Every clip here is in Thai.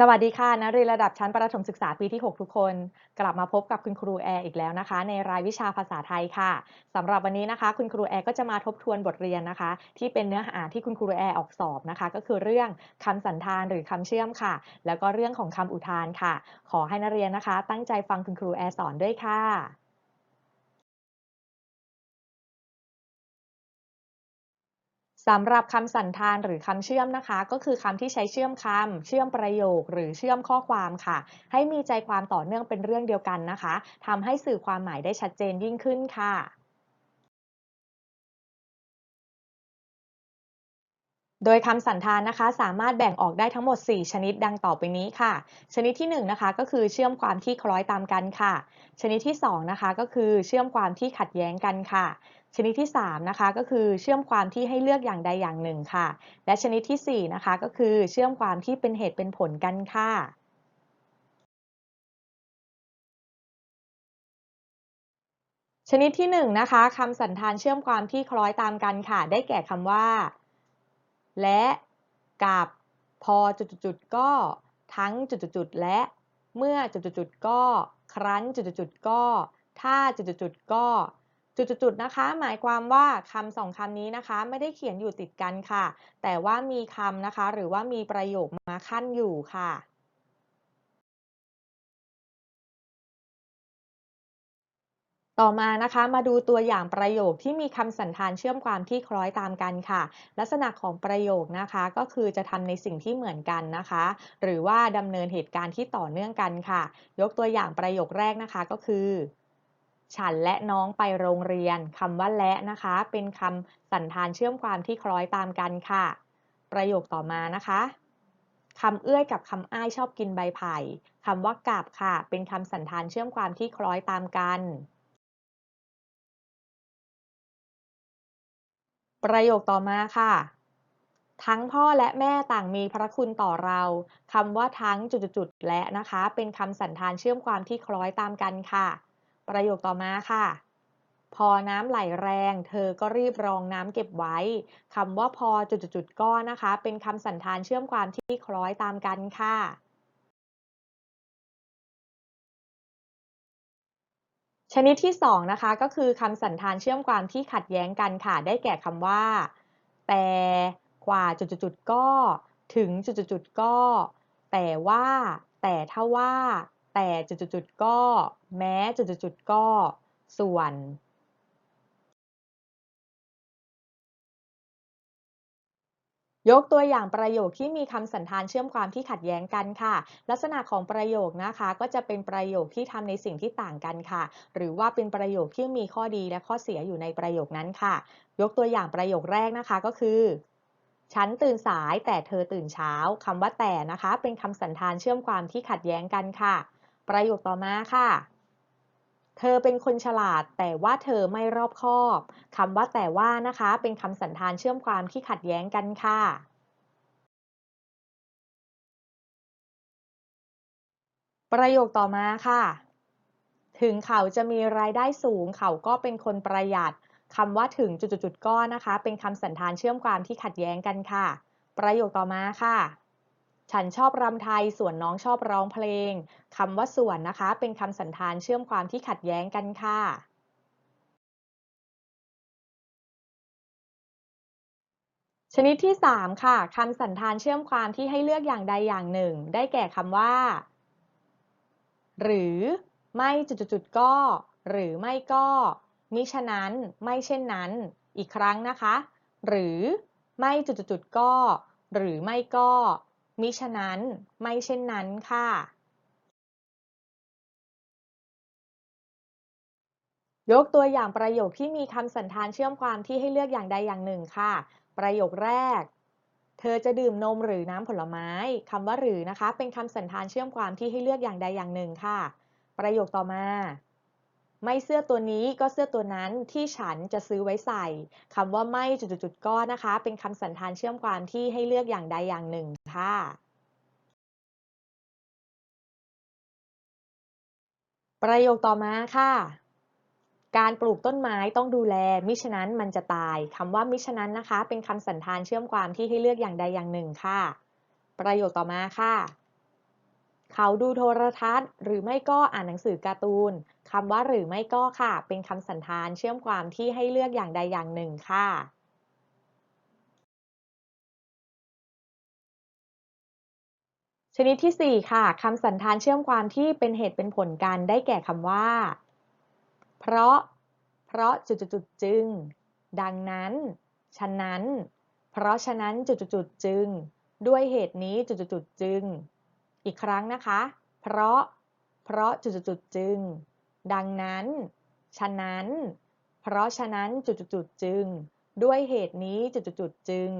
สวัสดีค่ะนักเรียนระดับชั้นประถมศึกษาปีที่ 6 ทุกคน กลับมาพบกับคุณครูแอร์อีกแล้วนะคะ ในรายวิชาภาษาไทยค่ะสำหรับวันนี้นะคะ คุณครูแอร์ก็จะมาทบทวนบทเรียนนะคะ ที่เป็นเนื้อหาที่คุณครูแอร์ออกสอบนะคะ ก็คือเรื่องคำสันธานหรือคำเชื่อมค่ะ แล้วก็เรื่องของคำอุทานค่ะ ขอให้นักเรียนนะคะ ตั้งใจฟังคุณครูแอร์สอนด้วยค่ะ สำหรับคำสันธานหรือคำเชื่อมนะคะ ก็คือคำที่ใช้เชื่อมคำเชื่อมประโยค หรือเชื่อมข้อความค่ะ ให้มีใจความต่อเนื่องเป็นเรื่องเดียวกันนะคะทำให้สื่อความหมายได้ชัดเจนยิ่งขึ้นค่ะโดยคำสันธานนะคะสามารถแบ่งออกได้ทั้งหมด 4 ชนิดดังต่อไปนี้ค่ะ ชนิดที่1นะคะก็คือเชื่อมความที่คล้อยตามกันค่ะ ชนิดที่2นะคะก็คือเชื่อมความที่ขัดแย้งกันค่ะ ชนิดที่ 3 นะคะ ก็คือเชื่อมความที่ให้เลือกอย่างใดอย่างหนึ่งค่ะ และชนิดที่ 4 นะคะ ก็คือเชื่อมความที่เป็นเหตุเป็นผลกันค่ะชนิดที่1นะคะคำสันธานเชื่อมความที่คล้อยตามกันค่ะ ได้แก่คำว่า และกับพอจุดๆก็ ทั้งจุดๆและ เมื่อจุดๆก็ ครั้นจุดๆก็ ถ้าจุดๆก็ จุดๆนะคะ หมายความว่าคำสองคำนี้นะคะ ไม่ได้เขียนอยู่ติดกันค่ะ แต่ว่ามีคำนะคะ หรือว่ามีประโยคมาขั้นอยู่ค่ะต่อมานะคะมาดูตัวอย่างประโยคที่มีคำสันธานเชื่อมความที่คล้อยตามกันค่ะ ลักษณะของประโยคนะคะก็คือจะทำในสิ่งที่เหมือนกันนะคะ หรือว่าดำเนินเหตุการณ์ที่ต่อเนื่องกันค่ะ ยกตัวอย่างประโยคแรกนะคะก็คือ ฉันและน้องไปโรงเรียนคำว่าและนะคะ เป็นคำสันธานเชื่อมความที่คล้อยตามกันค่ะ ประโยคต่อมานะคะคำเอื้อยกับคำอ้ายชอบกินใบไผ่คำว่ากับค่ะ เป็นคำสันธานเชื่อมความที่คล้อยตามกัน ประโยคต่อมาค่ะ ทั้งพ่อและแม่ต่างมีพระคุณต่อเราคำว่าทั้งจุดๆและนะคะ เป็นคำสันธานเชื่อมความที่คล้อยตามกันค่ะ ประโยคต่อมาค่ะ พอน้ำไหลแรง เธอก็รีบรองน้ำเก็บไว้คำว่าพอจุดๆก็นะคะ เป็นคำสันธานเชื่อมความที่คล้อยตามกันค่ะ ชนิดที่2นะคะก็คือคำสันธานเชื่อมความที่ขัดแย้งกันค่ะ ได้แก่คำว่า แต่กว่าจุดๆก็ ถึงจุดๆก็ แต่ว่า แต่ถ้าว่า แต่จุดๆก็ แม้จุดๆก็ ส่วนยกตัวอย่างประโยคที่มีคำสันธานเชื่อมความที่ขัดแย้งกันค่ะ ลักษณะของประโยคนะคะก็จะเป็นประโยคที่ทำในสิ่งที่ต่างกันค่ะ หรือว่าเป็นประโยคที่มีข้อดีและข้อเสียอยู่ในประโยคนั้นค่ะ ยกตัวอย่างประโยคแรกนะคะก็คือ ฉันตื่นสายแต่เธอตื่นเช้าคำว่าแต่นะคะ เป็นคำสันธานเชื่อมความที่ขัดแย้งกันค่ะ ประโยคต่อมาค่ะ เธอเป็นคนฉลาดแต่ว่าเธอไม่รอบคอบคำว่าแต่ว่านะคะ เป็นคำสันธานเชื่อมความที่ขัดแย้งกันค่ะ ประโยคต่อมาค่ะ ถึงเขาจะมีรายได้สูง เขาก็เป็นคนประหยัดคำว่าถึงจุดๆก็นะคะ เป็นคำสันธานเชื่อมความที่ขัดแย้งกันค่ะ ประโยคต่อมาค่ะ ฉันชอบรำไทย ส่วนน้องชอบร้องเพลง คำว่าส่วนนะคะ เป็นคำสันธานเชื่อมความที่ขัดแย้งกันค่ะ ชนิดที่ 3 ค่ะ คำสันธานเชื่อมความที่ให้เลือกอย่างใดอย่างหนึ่ง ได้แก่คำว่า หรือไม่จุดๆก็ หรือไม่ก็ มิฉะนั้น ไม่เช่นนั้น อีกครั้งนะคะ หรือไม่จุดๆก็ หรือไม่ก็ มิฉะนั้น ไม่เช่นนั้นค่ะยกตัวอย่างประโยคที่มีคำสันธานเชื่อมความที่ให้เลือกอย่างใดอย่างหนึ่งค่ะ ประโยคแรก เธอจะดื่มนมหรือน้ำผลไม้คำว่าหรือนะคะ เป็นคำสันธานเชื่อมความที่ให้เลือกอย่างใดอย่างหนึ่งค่ะ ประโยคต่อมา ไม่เสื้อตัวนี้ก็เสื้อตัวนั้นที่ฉันจะซื้อไว้ใส่ คำว่าไม่จุดๆก็นะคะ เป็นคำสันธานเชื่อมความที่ให้เลือกอย่างใดอย่างหนึ่งค่ะประโยคต่อมาค่ะ การปลูกต้นไม้ต้องดูแล มิฉะนั้นมันจะตาย คำว่ามิฉะนั้นนะคะ เป็นคำสันธานเชื่อมความที่ให้เลือกอย่างใดอย่างหนึ่งค่ะ ประโยคต่อมาค่ะ เขาดูโทรทัศน์ หรือไม่ก็อ่านหนังสือการ์ตูนคำว่าหรือไม่ก็ค่ะ เป็นคำสันธานเชื่อมความที่ให้เลือกอย่างใดอย่างหนึ่งค่ะชนิดที่ 4 ค่ะคำสันธานเชื่อมความที่เป็นเหตุเป็นผลกันได้แก่คำว่า เพราะ เพราะจุดๆจึง ดังนั้น ฉะนั้น เพราะฉะนั้นจุดๆจึง ด้วยเหตุนี้จุดๆจึง อีกครั้งนะคะ เพราะ เพราะจุดๆจึง ดังนั้น ฉะนั้น เพราะฉะนั้นจุดๆจึง ด้วยเหตุนี้จุดๆจึง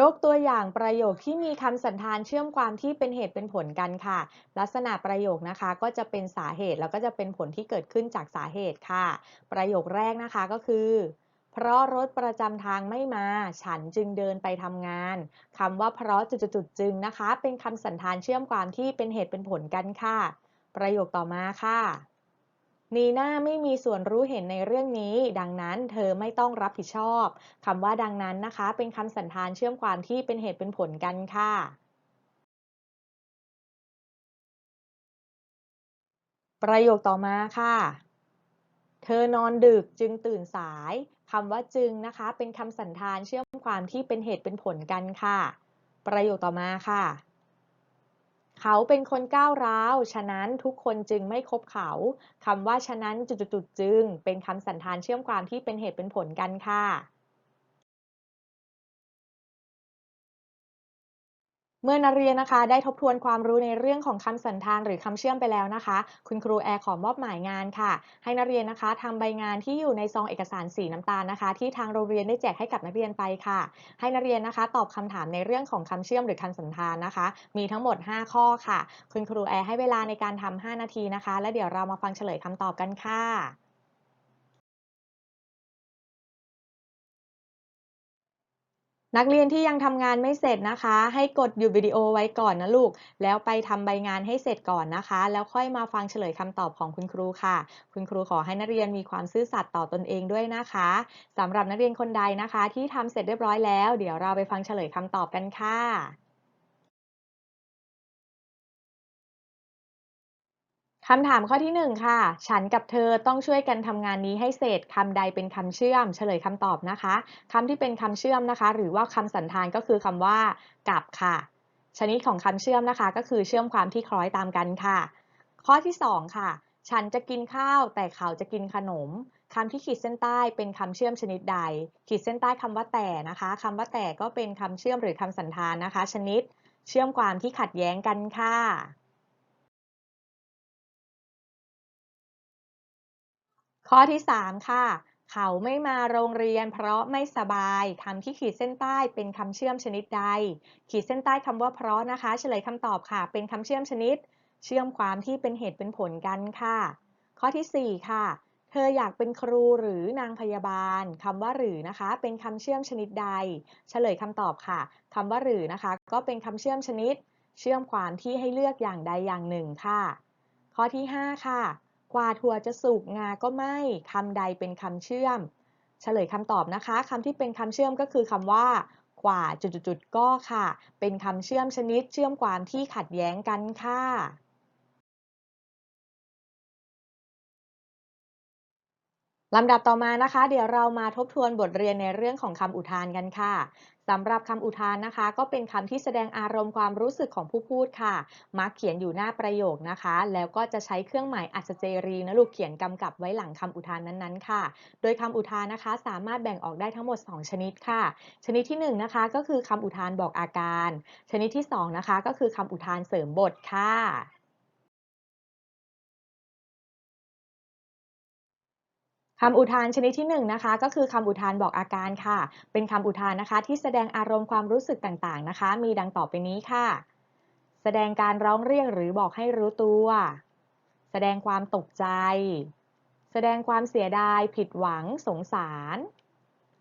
ยกตัวอย่างประโยคที่มีคำสันธานเชื่อมความที่เป็นเหตุเป็นผลกันค่ะ ลักษณะประโยคนะคะก็จะเป็นสาเหตุแล้วก็จะเป็นผลที่เกิดขึ้นจากสาเหตุค่ะ ประโยคแรกนะคะก็คือ เพราะรถประจำทางไม่มา ฉันจึงเดินไปทำงานคำว่าเพราะจุดๆจึงนะคะ เป็นคำสันธานเชื่อมความที่เป็นเหตุเป็นผลกันค่ะ ประโยคต่อมาค่ะนีน่าไม่มีส่วนรู้เห็นในเรื่องนี้ ดังนั้นเธอไม่ต้องรับผิดชอบคำว่าดังนั้นนะคะ เป็นคำสันธานเชื่อมความที่เป็นเหตุเป็นผลกันค่ะ ประโยคต่อมาค่ะ เธอนอนดึกจึงตื่นสาย คำว่าจึงนะคะ เป็นคำสันธานเชื่อมความที่เป็นเหตุเป็นผลกันค่ะ ประโยคต่อมาค่ะ เขาเป็นคนก้าวร้าว ฉะนั้นทุกคนจึงไม่คบเขาคำว่าฉะนั้นจุดๆจึง เป็นคำสันธานเชื่อมความที่เป็นเหตุเป็นผลกันค่ะ เมื่อนักเรียนนะคะ ได้ทบทวนความรู้ในเรื่องของคำสันธานหรือคำเชื่อมไปแล้วนะคะ คุณครูแอร์ขอมอบหมายงานค่ะ ให้นักเรียนนะคะทำใบงานที่อยู่ในซองเอกสารสีน้ำตาลนะคะ ที่ทางโรงเรียนได้แจกให้กับนักเรียนไปค่ะ ให้นักเรียนนะคะ ตอบคำถามในเรื่องของคำเชื่อมหรือคำสันธานนะคะ มีทั้งหมด 5 ข้อค่ะ คุณครูแอร์ให้เวลาในการทำ5นาทีนะคะ แล้วเดี๋ยวเรามาฟังเฉลยคำตอบกันค่ะ นักเรียนที่ยังทำงานไม่เสร็จนะคะ ให้กดหยุดวิดีโอไว้ก่อนนะลูก แล้วไปทำใบงานให้เสร็จก่อนนะคะ แล้วค่อยมาฟังเฉลยคำตอบของคุณครูค่ะ คุณครูขอให้นักเรียนมีความซื่อสัตย์ต่อตนเองด้วยนะคะสำหรับนักเรียนคนใดนะคะ ที่ทำเสร็จเรียบร้อยแล้ว เดี๋ยวเราไปฟังเฉลยคำตอบกันค่ะ คำถามข้อที่1ค่ะ ฉันกับเธอต้องช่วยกันทำงานนี้ให้เสร็จคำใดเป็นคำเชื่อม เฉลยคำตอบนะคะคำที่เป็นคำเชื่อมนะคะ หรือว่าคำสันธานก็คือคำว่า กับค่ะ ชนิดของคำเชื่อมนะคะ ก็คือเชื่อมความที่คล้อยตามกันค่ะ ข้อที่2ค่ะ ฉันจะกินข้าว แต่เขาจะกินขนมคำที่ขีดเส้นใต้เป็นคำเชื่อมชนิดใด ขีดเส้นใต้คำว่าแต่นะคะคำว่าแต่ก็เป็นคำเชื่อมหรือคำสันธานนะคะ ชนิดเชื่อมความที่ขัดแย้งกันค่ะ ข้อที่ 3 ค่ะ เขาไม่มาโรงเรียนเพราะไม่สบายคำที่ขีดเส้นใต้เป็นคำเชื่อมชนิดใด ขีดเส้นใต้คำว่าเพราะนะคะ เฉลยคำตอบค่ะ เป็นคำเชื่อมชนิด เชื่อมความที่เป็นเหตุเป็นผลกันค่ะ ข้อที่ 4 ค่ะ เธออยากเป็นครูหรือนางพยาบาลคำว่าหรือนะคะ เป็นคำเชื่อมชนิดใด เฉลยคำตอบค่ะคำว่าหรือนะคะ ก็เป็นคำเชื่อมชนิด เชื่อมความที่ให้เลือกอย่างใดอย่างหนึ่งค่ะ ข้อที่ 5 ค่ะ กว่าถั่วจะสุกงาก็ไม่คำใดเป็นคำเชื่อม เฉลยคำตอบนะคะคำที่เป็นคำเชื่อมก็คือคำว่า กว่าจุดๆก็ค่ะ เป็นคำเชื่อมชนิดเชื่อมความที่ขัดแย้งกันค่ะ ลำดับต่อมานะคะ เดี๋ยวเรามาทบทวนบทเรียนในเรื่องของคำอุทานกันค่ะสำหรับคำอุทานนะคะ ก็เป็นคำที่แสดงอารมณ์ความรู้สึกของผู้พูดค่ะ มักเขียนอยู่หน้าประโยคนะคะ แล้วก็จะใช้เครื่องหมายอัศเจรีนะลูกเขียนกำกับไว้หลังคำอุทานนั้นๆค่ะ โดยคำอุทานนะคะ สามารถแบ่งออกได้ทั้งหมด 2 ชนิดค่ะ ชนิดที่1นะคะก็คือคำอุทานบอกอาการ ชนิดที่2นะคะก็คือคำอุทานเสริมบทค่ะ คำอุทานชนิดที่1นงนะคะก็คือคำอุทานบอกอาการค่ะ เป็นคำอุทานนะคะ ที่แสดงอารมณ์ความรู้สึกต่างๆนะคะ มีดังต่อไปนี้ค่ะ แสดงการร้องเรียกหรือบอกให้รู้ตัว แสดงความตกใจ แสดงความเสียดาย ผิดหวัง สงสาร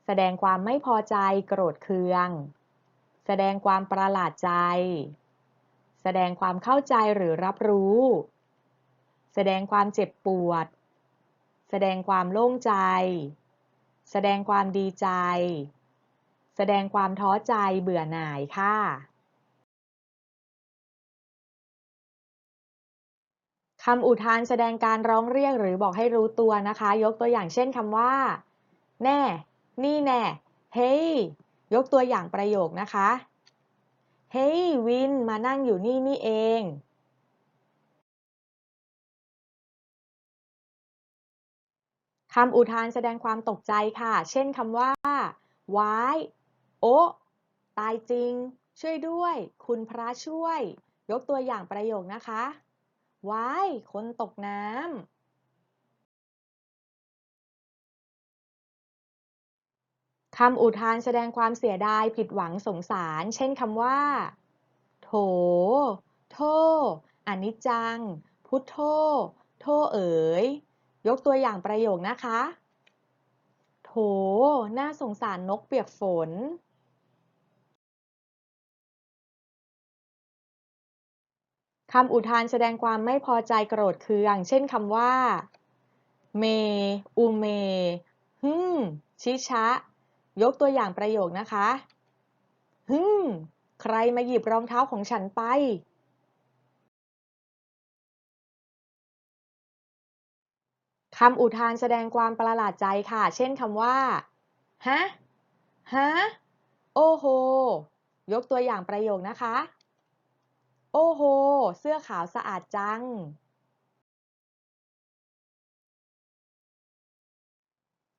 แสดงความไม่พอใจ โกรธเคือง แสดงความประหลาดใจ แสดงความเข้าใจหรือรับรู้ แสดงความเจ็บปวด แสดงความโล่งใจ แสดงความดีใจ แสดงความท้อใจเบื่อหน่ายค่ะ คำอุทานแสดงการร้องเรียกหรือบอกให้รู้ตัวนะคะ ยกตัวอย่างเช่นคำว่า แน่ นี่แน่ เฮ้ย ยกตัวอย่างประโยคนะคะ เฮ้ยวิน มานั่งอยู่นี่นี่เอง คำอุทานแสดงความตกใจค่ะ เช่นคำว่า ว้าย โอ๊ตายจริง ช่วยด้วย คุณพระช่วย ยกตัวอย่างประโยคนะคะ ว้าย คนตกน้ำ คำอุทานแสดงความเสียดายผิดหวังสงสาร เช่นคำว่า โถ โท อนิจจัง พุทโธ โทเอ๋ย ยกตัวอย่างประโยคนะคะ โถ น่าสงสารนกเปียกฝน คำอุทานแสดงความไม่พอใจโกรธเคือง เช่นคำว่า เมอุเม ฮึมชิชะ ยกตัวอย่างประโยคนะคะ ฮึมใครมาหยิบรองเท้าของฉันไป คำอุทานแสดงความประหลาดใจค่ะ เช่นคำว่า ฮะ ฮะ โอ้โห ยกตัวอย่างประโยคนะคะ โอ้โห เสื้อขาวสะอาดจัง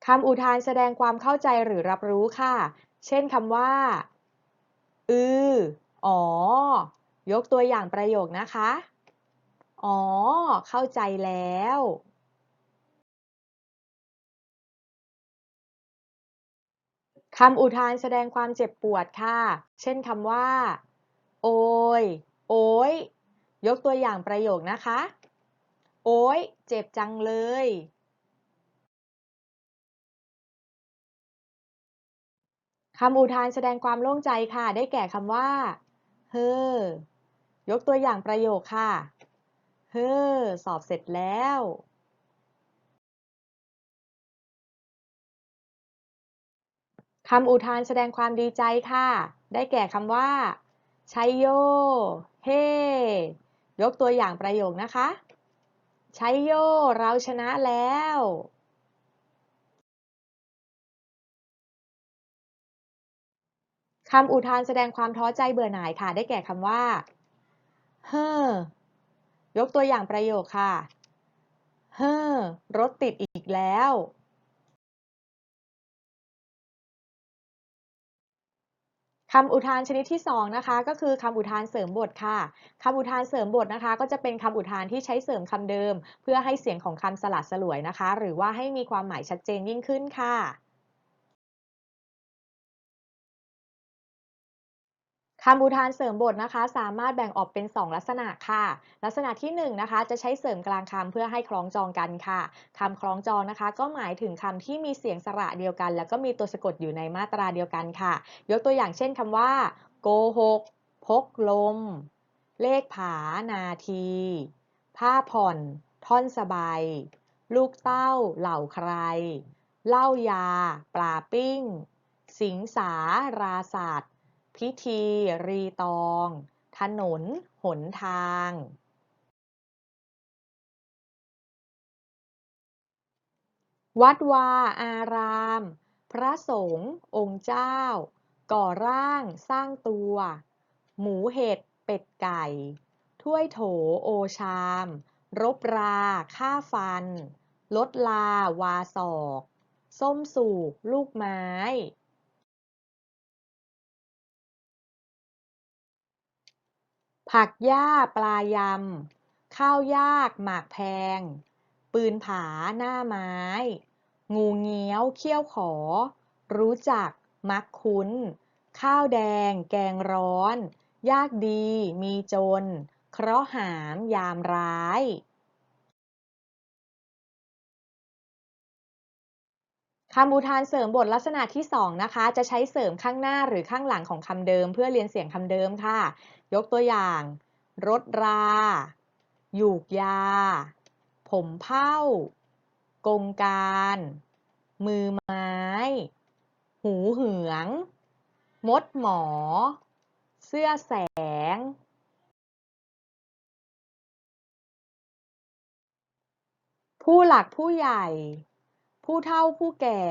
คำอุทานแสดงความเข้าใจหรือรับรู้ค่ะ เช่นคำว่า อือ อ๋อ ยกตัวอย่างประโยคนะคะ อ๋อ เข้าใจแล้ว คำอุทานแสดงความเจ็บปวดค่ะ เช่นคำว่า โอย โอ้ยยกตัวอย่างประโยคนะคะ โอ้ย เจ็บจังเลย คำอุทานแสดงความโล่งใจค่ะ ได้แก่คำว่า เฮ้อยกตัวอย่างประโยคค่ะ เฮ้อ สอบเสร็จแล้ว คำอุทานแสดงความดีใจค่ะ ได้แก่คำว่า ชัยโย เฮ ยกตัวอย่างประโยคนะคะ ชัยโย เราชนะแล้ว คำอุทานแสดงความท้อใจเบื่อหน่ายค่ะ ได้แก่คำว่า เฮ้อยกตัวอย่างประโยคค่ะ เฮ้อรถติดอีกแล้ว คำอุทานชนิดที่สองนะคะก็คือคำอุทานเสริมบทค่ะคำอุทานเสริมบทนะคะ ก็จะเป็นคำอุทานที่ใช้เสริมคำเดิม เพื่อให้เสียงของคำสลัดสลวยนะคะ หรือว่าให้มีความหมายชัดเจนยิ่งขึ้นค่ะ คำอุทานเสริมบทนะคะ สามารถแบ่งออกเป็น 2 ลักษณะค่ะ ลักษณะที่1นนะคะจะใช้เสริมกลางคำเพื่อให้คล้องจองกันค่ะคำคล้องจองนะคะ ก็หมายถึงคำที่มีเสียงสระเดียวกัน แล้วก็มีตัวสะกดอยู่ในมาตราเดียวกันค่ะ ยกตัวอย่างเช่นคำว่าโกหกพกลม เลขผา นาที ผ้าผ่อน ท่อนสบาย ลูกเต้า เหล่าใคร เหล้ายา ปลาปิ้ง สิงสา ราศาสตร์ พิธี รีตอง ถนน หนทางวัดวาอาราม พระสงฆ์องค์เจ้า ก่อร่างสร้างตัว หมูเห็ดเป็ดไก่ ถ้วยโถโอชาม รบราฆ่าฟัน ลดลาวาศอก ส้มสูกลูกไม้ ผักหญ้าปลายำ ข้าวยากหมากแพง ปืนผาหน้าไม้ งูเงี้ยวเขี้ยวขอ รู้จัก มักคุ้น ข้าวแดง แกงร้อน ยากดีมีจน เคราะห์หามยามร้าย คำอุทานเสริมบทลักษณะที่สองนะคะ จะใช้เสริมข้างหน้าหรือข้างหลังของคำเดิม เพื่อเรียนเสียงคำเดิมค่ะ ยกตัวอย่าง รถรา หยูกยา ผมเผ้ากงการ มือไม้ หูเหือง มดหมอ เสื้อแสง ผู้หลักผู้ใหญ่ ผู้เฒ่าผู้แก่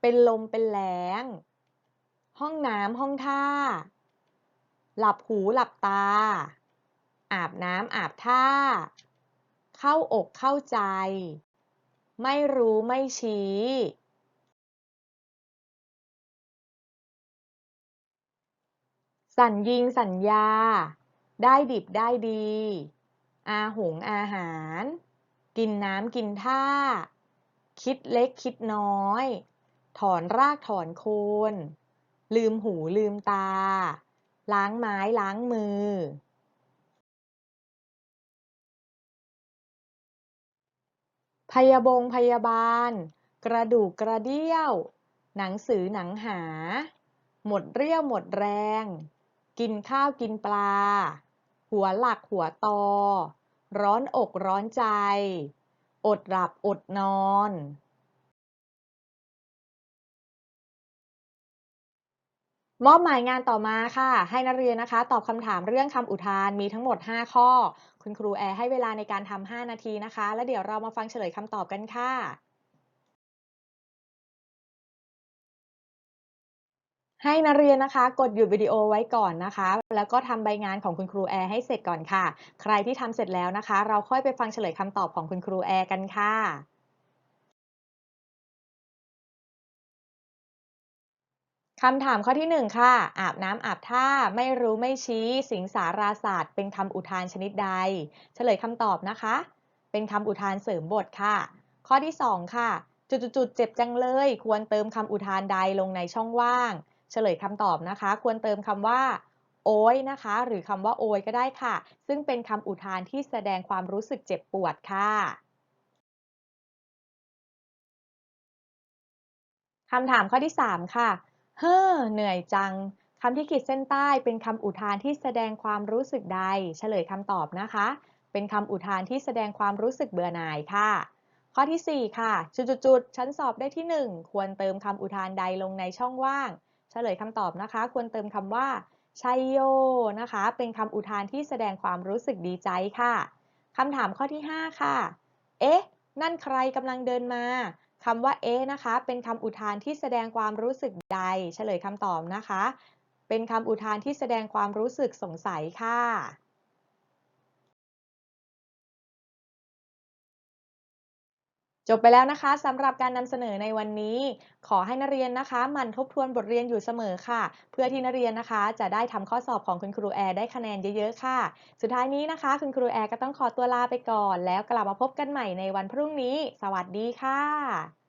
เป็นลมเป็นแล้ง ห้องน้ำห้องท่า หลับหูหลับตา อาบน้ำอาบท่า เข้าอกเข้าใจ ไม่รู้ไม่ชี้สัญญิงสัญญา ได้ดิบได้ดี อาหงอาหาร กินน้ำกินท่า คิดเล็กคิดน้อย ถอนรากถอนโคน ลืมหูลืมตา ล้างไม้ล้างมือ พยาบงพยาบาล กระดูกกระเดี้ยว หนังสือหนังหา หมดเรี่ยวหมดแรง กินข้าวกินปลา หัวหลักหัวตอ ร้อนอกร้อนใจ อดหลับอดนอนมอบหมายงานต่อมาค่ะ ให้นักเรียนนะคะ ตอบคำถามเรื่องคำอุทานมีทั้งหมด 5 ข้อ คุณครูแอร์ให้เวลาในการทำ5นาทีนะคะ แล้วเดี๋ยวเรามาฟังเฉลยคำตอบกันค่ะ ให้นักเรียนนะคะ กดหยุดวิดีโอไว้ก่อนนะคะ แล้วก็ทำใบงานของคุณครูแอร์ให้เสร็จก่อนค่ะ ใครที่ทำเสร็จแล้วนะคะ เราค่อยไปฟังเฉลยคำตอบของคุณครูแอร์กันค่ะคำถามข้อที่ 1 ค่ะ อาบน้ำอาบท่าไม่รู้ไม่ชี้ สิงสาราศาสตร์ เป็นคำอุทานชนิดใด เฉลยคำตอบนะคะ เป็นคำอุทานเสริมบทค่ะ ข้อที่ 2 ค่ะ จุดๆๆเจ็บจังเลย ควรเติมคำอุทานใดลงในช่องว่าง เฉลยคำตอบนะคะ ควรเติมคำว่า โอยนะคะ หรือคำว่าโอยก็ได้ค่ะ ซึ่งเป็นคำอุทานที่แสดงความรู้สึกเจ็บปวดค่ะคำถามข้อที่ 3 ค่ะ เฮ้อ เหนื่อยจัง คำที่ขีดเส้นใต้เป็นคำอุทานที่แสดงความรู้สึกใด เฉลยคำตอบนะคะ เป็นคำอุทานที่แสดงความรู้สึกเบื่อหน่ายค่ะ ข้อที่ 4 ค่ะ จุดๆๆฉันสอบได้ที่ 1 ควรเติมคำอุทานใดลงในช่องว่าง เฉลยคำตอบนะคะ ควรเติมคำว่าชัยโยนะคะ เป็นคำอุทานที่แสดงความรู้สึกดีใจค่ะคำถามข้อที่ 5 ค่ะ เอ๊ะ นั่นใครกำลังเดินมาคำว่าเอ๊ะนะคะ เป็นคำอุทานที่แสดงความรู้สึกใด เฉลยคำตอบนะคะ เป็นคำอุทานที่แสดงความรู้สึกสงสัยค่ะ จบไปแล้วนะคะสำหรับการนำเสนอในวันนี้ ขอให้นักเรียนนะคะหมั่นทบทวนบทเรียนอยู่เสมอค่ะ เพื่อที่นักเรียนนะคะ จะได้ทำข้อสอบของคุณครูแอร์ได้คะแนนเยอะๆค่ะ สุดท้ายนี้นะคะ คุณครูแอร์ก็ต้องขอตัวลาไปก่อน แล้วกลับมาพบกันใหม่ในวันพรุ่งนี้ สวัสดีค่ะ